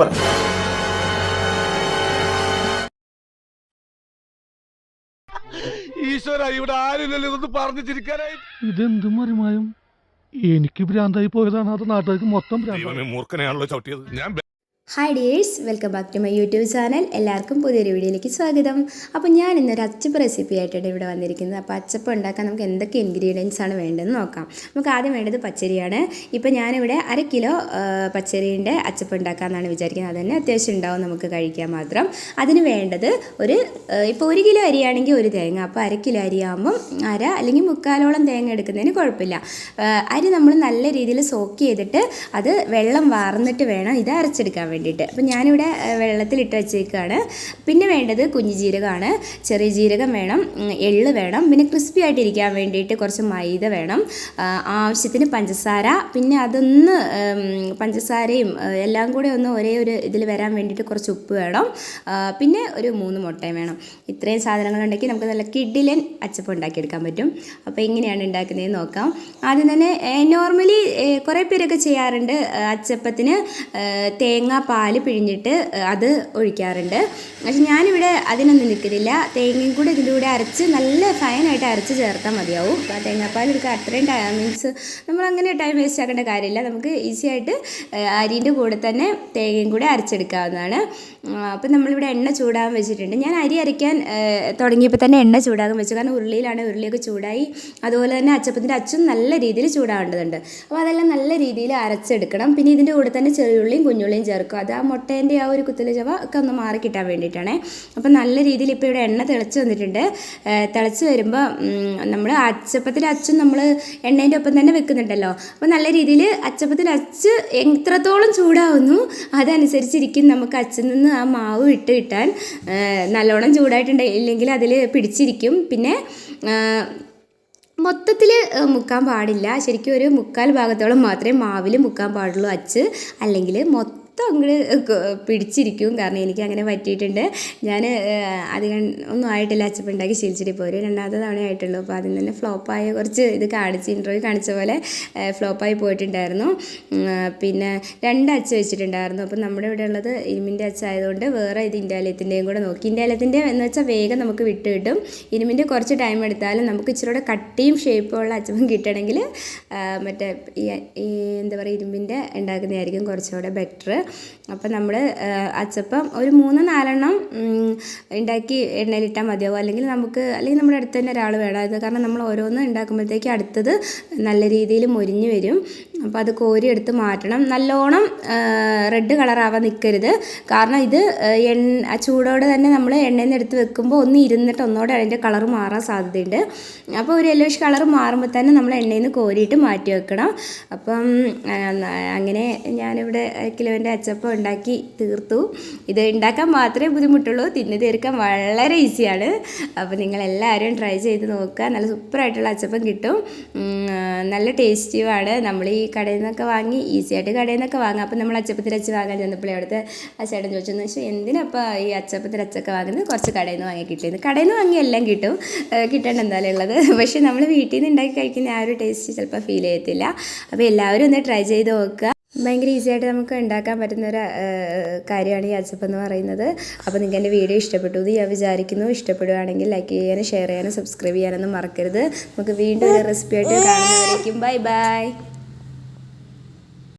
പറ. ഈശ്വര ഇവിടെ ആരില്ലല്ലോ ഇതൊന്ന് പറഞ്ഞു ചിരിക്കാനായി. ഇതെന്തും മറിമായും? എനിക്ക് ഭ്രാന്തായി പോയതാണ് അത് നാട്ടുകാർക്ക് മൊത്തം മൂർഖനെയാണല്ലോ ചവിട്ടിയത്. ഞാൻ hi dears welcome back to my YouTube channel എല്ലാവർക്കും പുതിയൊരു വീഡിയോയിലേക്ക് സ്വാഗതം. അപ്പോൾ ഞാൻ ഇന്നൊരു അച്ചപ്പ് റെസിപ്പി ആയിട്ടാണ് ഇവിടെ വന്നിരിക്കുന്നത്. അപ്പോൾ അച്ചപ്പ് ഉണ്ടാക്കാൻ നമുക്ക് എന്തൊക്കെ ഇൻഗ്രീഡിയൻസ് ആണ് വേണ്ടതെന്ന് നോക്കാം. നമുക്ക് ആദ്യം വേണ്ടത് പച്ചരിയാണ്. ഇപ്പോൾ ഞാനിവിടെ അര കിലോ പച്ചരീന്റെ അച്ചപ്പ് ഉണ്ടാക്കാമെന്നാണ് വിചാരിക്കുന്നത്. അതുതന്നെ അത്യാവശ്യം ഉണ്ടാവും നമുക്ക് കഴിക്കാൻ മാത്രം. അതിന് വേണ്ടത് ഒരു ഇപ്പോൾ ഒരു കിലോ അരിയാണെങ്കിൽ ഒരു തേങ്ങ. അപ്പോൾ അര കിലോ അരിയാകുമ്പം അര അല്ലെങ്കിൽ മുക്കാലോളം തേങ്ങ എടുക്കുന്നതിന് കുഴപ്പമില്ല. അരി നമ്മൾ നല്ല രീതിയിൽ സോക്ക് ചെയ്തിട്ട് അത് വെള്ളം വാർന്നിട്ട് വേണം ഇത് അരച്ചെടുക്കാൻ വേണ്ടിയിട്ട്. അപ്പോൾ ഞാനിവിടെ വെള്ളത്തിലിട്ട് വെച്ചേക്കാണ്. പിന്നെ വേണ്ടത് കുഞ്ഞു ജീരകമാണ്. ചെറിയ ജീരകം വേണം എള്ള് വേണം പിന്നെ ക്രിസ്പി ആയിട്ടിരിക്കാൻ വേണ്ടിയിട്ട് കുറച്ച് മൈദ വേണം ആവശ്യത്തിന് പഞ്ചസാര പിന്നെ അതൊന്ന് പഞ്ചസാരയും എല്ലാം കൂടെ ഒന്ന് ഒരേ ഒരു ഇതിൽ വരാൻ വേണ്ടിയിട്ട് കുറച്ച് ഉപ്പ് വേണം പിന്നെ ഒരു മൂന്ന് മുട്ടയും വേണം. ഇത്രയും സാധനങ്ങളുണ്ടെങ്കിൽ നമുക്ക് നല്ല കിഡിലൻ അച്ചപ്പം ഉണ്ടാക്കിയെടുക്കാൻ പറ്റും. അപ്പോൾ എങ്ങനെയാണ് ഉണ്ടാക്കുന്നത് നോക്കാം. ആദ്യം തന്നെ നോർമലി കുറേ പേരൊക്കെ ചെയ്യാറുണ്ട് അച്ചപ്പത്തിന് തേങ്ങ പാൽ പിഴിഞ്ഞിട്ട് അത് ഒഴിക്കാറുണ്ട്. പക്ഷെ ഞാനിവിടെ അതിനൊന്നും നിൽക്കുന്നില്ല. തേങ്ങയും കൂടെ ഇതിന്റെ കൂടെ അരച്ച് നല്ല ഫൈനായിട്ട് അരച്ച് ചേർത്താൽ മതിയാവും. അപ്പോൾ ആ തേങ്ങാപ്പാൽ എടുക്കുക അത്രയും ടൈം മീൻസ് നമ്മളങ്ങനെ ടൈം വേസ്റ്റ് ആക്കേണ്ട കാര്യമില്ല. നമുക്ക് ഈസി ആയിട്ട് അരിന്റെ കൂടെ തന്നെ തേങ്ങയും കൂടെ അരച്ചെടുക്കാവുന്നതാണ്. അപ്പം നമ്മളിവിടെ എണ്ണ ചൂടാകാൻ വെച്ചിട്ടുണ്ട്. ഞാൻ അരി അരയ്ക്കാൻ തുടങ്ങിയപ്പോൾ തന്നെ എണ്ണ ചൂടാകാൻ വെച്ചു. കാരണം ഉരുളിയിലാണ് ഉരുളിയൊക്കെ ചൂടായി. അതുപോലെ തന്നെ അച്ചപ്പത്തിന്റെ അച്ചും നല്ല രീതിയിൽ ചൂടാവേണ്ടതുണ്ട്. അപ്പോൾ അതെല്ലാം നല്ല രീതിയിൽ അരച്ചെടുക്കണം. പിന്നെ ഇതിന്റെ കൂടെ തന്നെ ചെറിയുള്ളിയും കുഞ്ഞുള്ളിയും ചേർക്കും. അത് ആ മുട്ടേന്റെ ആ ഒരു കുത്തല ചവ ഒക്കെ ഒന്ന് മാറി കിട്ടാൻ വേണ്ടിയിട്ടാണ്. അപ്പോൾ നല്ല രീതിയിൽ ഇപ്പോൾ ഇവിടെ എണ്ണ തിളച്ച് വന്നിട്ടുണ്ട്. തിളച്ച് വരുമ്പോൾ നമ്മൾ അച്ചപ്പത്തിൽ അച്ചും നമ്മൾ എണ്ണേന്റെ ഒപ്പം തന്നെ വെക്കുന്നുണ്ടല്ലോ. അപ്പോൾ നല്ല രീതിയിൽ അച്ചപ്പത്തിൽ അച്ച് എത്രത്തോളം ചൂടാവുന്നു അതനുസരിച്ചിരിക്കും നമുക്ക് അച്ചിൽ നിന്ന് ആ മാവ് ഇട്ട് കിട്ടാൻ. നല്ലോണം ചൂടായിട്ടുണ്ട്. ഇല്ലെങ്കിൽ അതിൽ പിടിച്ചിരിക്കും. പിന്നെ മൊത്തത്തിൽ മുക്കാൻ പാടില്ല. ശരിക്കും ഒരു മുക്കാൽ ഭാഗത്തോളം മാത്രമേ മാവിൽ മുക്കാൻ പാടുള്ളൂ അച്ച്. അല്ലെങ്കിൽ മൊത്തം അങ്ങോട്ട് പിടിച്ചിരിക്കും. കാരണം എനിക്ക് അങ്ങനെ പറ്റിയിട്ടുണ്ട് ഞാൻ അധികം ഒന്നും ആയിട്ടില്ല. അച്ചപ്പം ഉണ്ടാക്കി ശീലിച്ചിട്ട് ഇപ്പോൾ ഒരു രണ്ടാമത്തെ തവണ ആയിട്ടുള്ളൂ അപ്പോൾ അതിൽ തന്നെ ഫ്ലോപ്പായ കുറച്ച് ഇത് കാണിച്ച് ഇന്റർവ്യൂ കാണിച്ച പോലെ ഫ്ലോപ്പായി പോയിട്ടുണ്ടായിരുന്നു. പിന്നെ രണ്ട് അച്ച വെച്ചിട്ടുണ്ടായിരുന്നു. അപ്പോൾ നമ്മുടെ ഇവിടെ ഉള്ളത് ഇരുമിന്റെ അച്ചായതുകൊണ്ട് വേറെ ഇത് ഇൻഡാലയത്തിന്റെയും കൂടെ നോക്കി. ഇൻഡാലയത്തിന്റെ എന്ന് വെച്ചാൽ വേഗം നമുക്ക് വിട്ട് കിട്ടും. ഇരുമിന്റെ കുറച്ച് ടൈം എടുത്താലും നമുക്ക് ഇച്ചിരി കട്ടിയും ഷേപ്പും ഉള്ള അച്ചപ്പം കിട്ടണമെങ്കിൽ മറ്റേ ഈ എന്താ പറയുക ഇരുമ്പിന്റെ ഉണ്ടാക്കുന്നതായിരിക്കും കുറച്ചുകൂടെ ബെറ്റർ അപ്പം നമ്മൾ അച്ചപ്പം ഒരു മൂന്ന് നാലെണ്ണം ഉണ്ടാക്കി എണ്ണയിലിട്ടാൽ മതിയാവും. അല്ലെങ്കിൽ നമുക്ക് അല്ലെങ്കിൽ നമ്മുടെ അടുത്ത് തന്നെ ഒരാൾ വേണം അത് കാരണം നമ്മൾ ഓരോന്ന് ഉണ്ടാക്കുമ്പോഴത്തേക്ക് അടുത്തത് നല്ല രീതിയിൽ മുരിഞ്ഞ് വരും. അപ്പോൾ അത് കോരി എടുത്ത് മാറ്റണം. നല്ലോണം റെഡ് കളറാവാൻ നിൽക്കരുത് കാരണം ഇത് എണ്ണ ചൂടോടെ തന്നെ നമ്മൾ എണ്ണയിൽ നിന്ന് എടുത്ത് വെക്കുമ്പോൾ ഒന്ന് ഇരുന്നിട്ട് ഒന്നോടെ അതിന്റെ കളർ മാറാൻ സാധ്യതയുണ്ട്. അപ്പോൾ ഒരു യെല്ലോഷ് കളർ മാറുമ്പോൾ തന്നെ നമ്മൾ എണ്ണയിൽ നിന്ന് കോരിയിട്ട് മാറ്റി വെക്കണം. അപ്പം അങ്ങനെ ഞാനിവിടെ കിലോന്റെ അച്ചപ്പം ഉണ്ടാക്കി തീർത്തു. ഇത് ഉണ്ടാക്കാൻ മാത്രമേ ബുദ്ധിമുട്ടുള്ളൂ. തിന്നു തീർക്കാൻ വളരെ ഈസിയാണ്. അപ്പോൾ നിങ്ങൾ എല്ലാവരും ട്രൈ ചെയ്ത് നോക്കുക. നല്ല സൂപ്പറായിട്ടുള്ള അച്ചപ്പം കിട്ടും. നല്ല ടേസ്റ്റിയുമാണ് നമ്മൾ ഈ കടയിൽ നിന്നൊക്കെ വാങ്ങി ഈസി ആയിട്ട് കടയിൽ നിന്നൊക്കെ വാങ്ങാം. അപ്പം നമ്മൾ അച്ചപ്പത്തിൽ അച്ച് വാങ്ങാൻ ചെന്നപ്പോഴേ അവിടുത്തെ ആ ചേട്ടൻ ചോദിച്ചെന്ന് വെച്ചാൽ എന്തിനപ്പോൾ ഈ അച്ചപ്പത്തിൽ അച്ചൊക്കെ വാങ്ങുന്നത്? കുറച്ച് കടയിൽ നിന്ന് വാങ്ങി കിട്ടിയത് കടയിൽ നിന്ന് വാങ്ങി എല്ലാം കിട്ടും. കിട്ടേണ്ട എന്തായാലും ഉള്ളത്. പക്ഷേ നമ്മൾ വീട്ടിൽ നിന്ന് ഉണ്ടാക്കി കഴിക്കുന്ന ആ ഒരു ടേസ്റ്റ് ചിലപ്പോൾ ഫീൽ ചെയ്യത്തില്ല. അപ്പോൾ എല്ലാവരും ഒന്ന് ട്രൈ ചെയ്ത് നോക്കുക. ഭയങ്കര ഈസി ആയിട്ട് നമുക്ക് ഉണ്ടാക്കാൻ പറ്റുന്ന ഒരു കാര്യമാണ് ഈ അച്ചപ്പം എന്ന് പറയുന്നത്. അപ്പോൾ നിങ്ങൾക്ക് എന്റെ വീഡിയോ ഇഷ്ടപ്പെട്ടു എന്ന് ഞാൻ വിചാരിക്കുന്നു. ഇഷ്ടപ്പെടുകയാണെങ്കിൽ ലൈക്ക് ചെയ്യാനും ഷെയർ ചെയ്യാനും സബ്സ്ക്രൈബ് ചെയ്യാനൊന്നും മറക്കരുത്. നമുക്ക് വീണ്ടും ഒരു റെസിപ്പി ആയിട്ട് കാണുന്നവരേക്കും. Bye bye